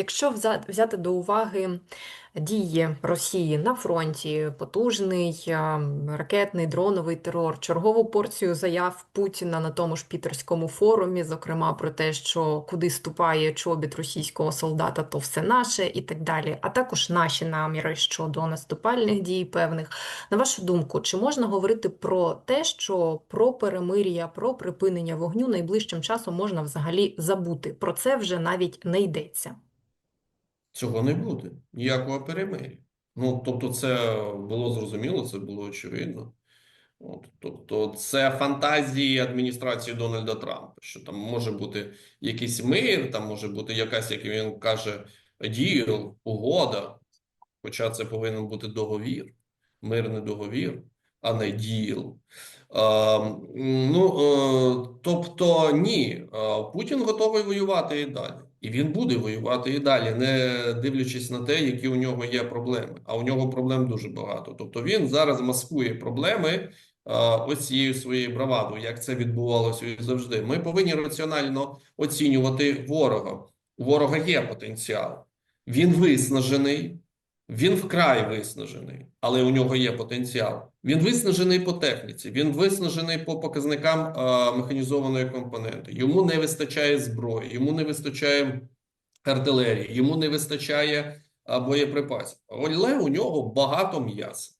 Якщо взяти до уваги дії Росії на фронті, потужний ракетний дроновий терор, чергову порцію заяв Путіна на тому ж Пітерському форумі, зокрема про те, що куди ступає чобіт російського солдата, то все наше і так далі, а також наші наміри щодо наступальних дій певних. На вашу думку, чи можна говорити про те, що про перемир'я, про припинення вогню найближчим часом можна взагалі забути? Про це вже навіть не йдеться. Цього не буде. Ніякого перемир'я. Ну, тобто, це було зрозуміло, це було очевидно. От, тобто, це фантазії адміністрації Дональда Трампа, що там може бути якийсь мир, там може бути якась, як він каже, діл, угода. Хоча це повинен бути договір, мирний договір, а не діл. Е, ну, е, тобто, ні, Путін готовий воювати і далі. І він буде воювати і далі, не дивлячись на те, які у нього є проблеми. А у нього проблем дуже багато. Тобто він зараз маскує проблеми е, ось цією своєю бравадою, як це відбувалося і завжди. Ми повинні раціонально оцінювати ворога. У ворога є потенціал. Він виснажений, він вкрай виснажений, але у нього є потенціал. Він виснажений по техніці, він виснажений по показникам е, механізованої компоненти. Йому не вистачає зброї, йому не вистачає артилерії, йому не вистачає е, боєприпасів. Але у нього багато м'яса.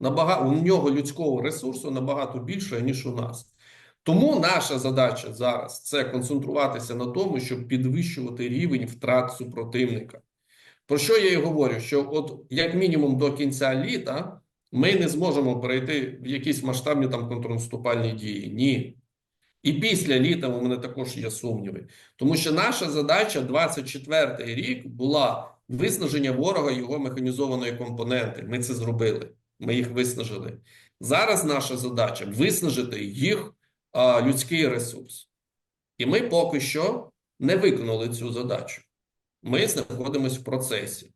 Набага... У нього людського ресурсу набагато більше, ніж у нас. Тому наша задача зараз це концентруватися на тому, щоб підвищувати рівень втрат супротивника. Про що я і говорю? Що, от як мінімум, до кінця літа ми не зможемо перейти в якісь масштабні там контрнаступальні дії. Ні. І після літа у мене також є сумніви. Тому що наша задача 24-й рік була виснаження ворога його механізованої компоненти. Ми це зробили. Ми їх виснажили. Зараз наша задача виснажити їх а, людський ресурс. І ми поки що не виконали цю задачу. Ми знаходимося в процесі.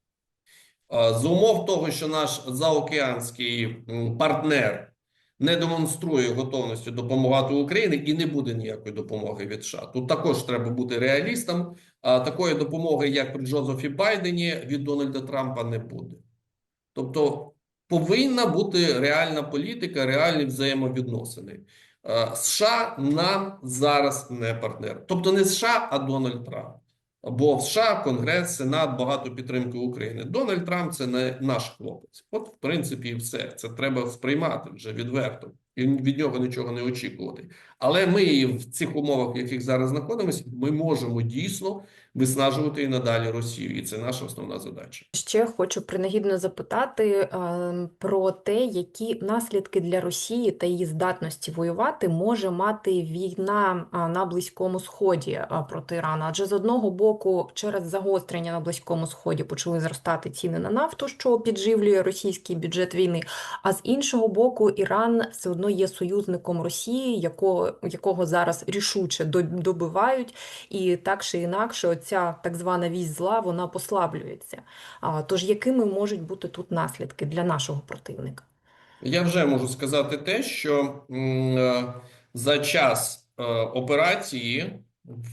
З умов того, що наш заокеанський партнер не демонструє готовності допомагати Україні і не буде ніякої допомоги від США. Тут також треба бути реалістом. Такої допомоги, як при Джозефі Байдені, від Дональда Трампа не буде. Тобто повинна бути реальна політика, реальні взаємовідносини. США нам зараз не партнер. Тобто не США, а Дональд Трамп. Бо в США Конгрес, Сенат багато підтримки України. Дональд Трамп це не наш хлопець. От, в принципі, і все. Це треба сприймати вже відверто і від нього нічого не очікувати. Але ми в цих умовах, в яких зараз знаходимося, ми можемо дійсно виснажувати і надалі Росію, і це наша основна задача. Ще хочу принагідно запитати е, про те, які наслідки для Росії та її здатності воювати може мати війна на Близькому Сході проти Ірану. Адже з одного боку, через загострення на Близькому Сході почали зростати ціни на нафту, що підживлює російський бюджет війни. А з іншого боку, Іран все одно є союзником Росії, якого, якого зараз рішуче добивають, і так чи інакше, ця так звана вісь зла вона послаблюється. А, Тож якими можуть бути тут наслідки для нашого противника? Я вже можу сказати те, що е, за час е, операції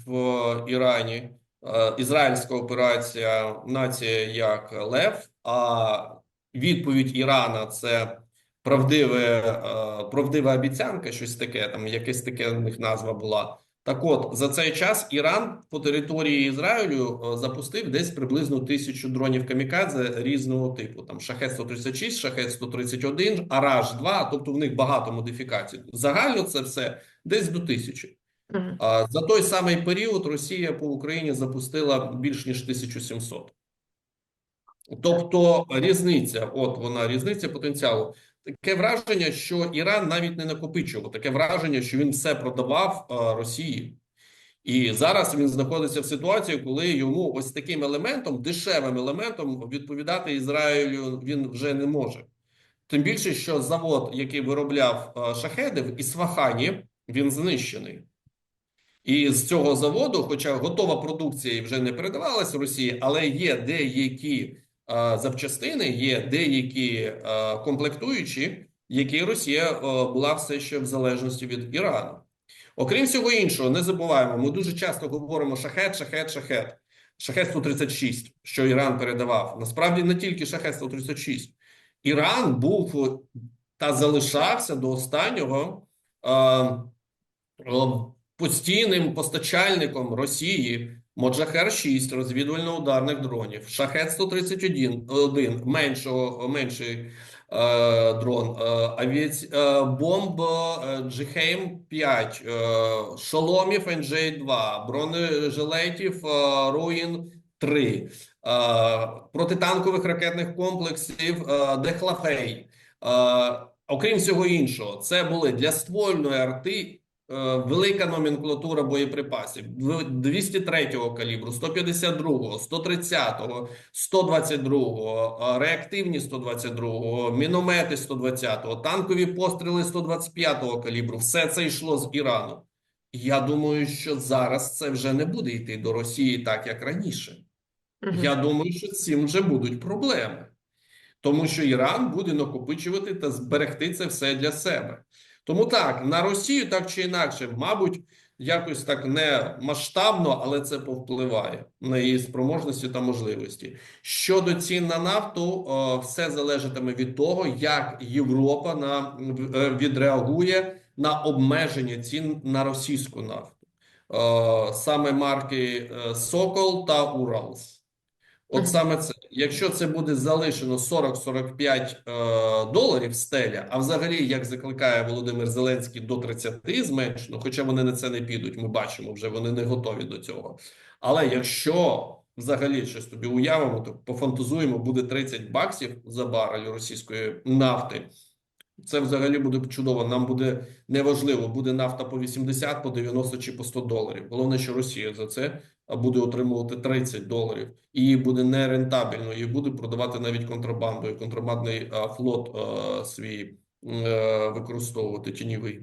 в Ірані, е, ізраїльська операція нація як Лев, а відповідь Ірана це правдиве, е, правдива обіцянка, щось таке, там якесь таке у них назва була. Так от, за цей час Іран по території Ізраїлю е, запустив десь приблизно тисячу дронів камікадзе різного типу. Там Шахет-136, Шахет-131, Араш-2, тобто в них багато модифікацій. Загально це все десь до тисячі. Мгм. А за той самий період Росія по Україні запустила більш ніж 1700. Тобто різниця, от вона, різниця потенціалу. Таке враження, що Іран навіть не накопичував, таке враження, що він все продавав Росії. І зараз він знаходиться в ситуації, коли йому ось таким елементом, дешевим елементом, відповідати Ізраїлю він вже не може. Тим більше, що завод, який виробляв а, шахеди в Ісфахані, він знищений. І з цього заводу, хоча готова продукція вже не передавалась Росії, але є деякі запчастини, є деякі комплектуючі, які Росія була все ще в залежності від Ірану. Окрім всього іншого, не забуваємо, ми дуже часто говоримо шахет, шахет, шахет. Шахет 136, що Іран передавав. Насправді не тільки Шахет 136. Іран був та залишався до останнього е, постійним постачальником Росії Моджахер 6 розвідувально-ударних дронів, Шахет 131 один, меншого, менший е, дрон, е, е, бомб е, Джихейм 5, е, шоломів NJ-2, бронежилетів е, Руїн 3, е, протитанкових ракетних комплексів е, Дехлафей. Е, окрім всього іншого, це були для ствольної арти велика номенклатура боєприпасів 203-го калібру, 152-го, 130-го, 122-го, е, реактивні 122-го, міномети 120-го, танкові постріли 125-го калібру. Все це йшло з Ірану. Я думаю, що зараз це вже не буде йти до Росії так, як раніше. Мгм. Я думаю, що цим вже будуть проблеми, тому що Іран буде накопичувати та зберегти це все для себе. Тому так, на Росію так чи інакше, мабуть, якось так не масштабно, але це повпливає на її спроможності та можливості. Щодо цін на нафту, все залежатиме від того, як Європа на, е, відреагує на обмеження цін на російську нафту, саме марки е, Сокол та Уралс. От саме це. Якщо це буде залишено 40-45 е, доларів стеля, а взагалі, як закликає Володимир Зеленський, до 30 зменшено, хоча вони на це не підуть, ми бачимо, вже вони не готові до цього. Але якщо взагалі щось тобі уявимо, то пофантазуємо, буде 30 баксів за барель російської нафти. Це взагалі буде чудово. Нам буде неважливо, буде нафта по 80, по 90 чи по 100 доларів. Головне, що Росія за це буде отримувати 30 доларів, і їй буде нерентабельно, і буде продавати навіть контрабандою. контрабандний флот свій е, використовувати тіньовий.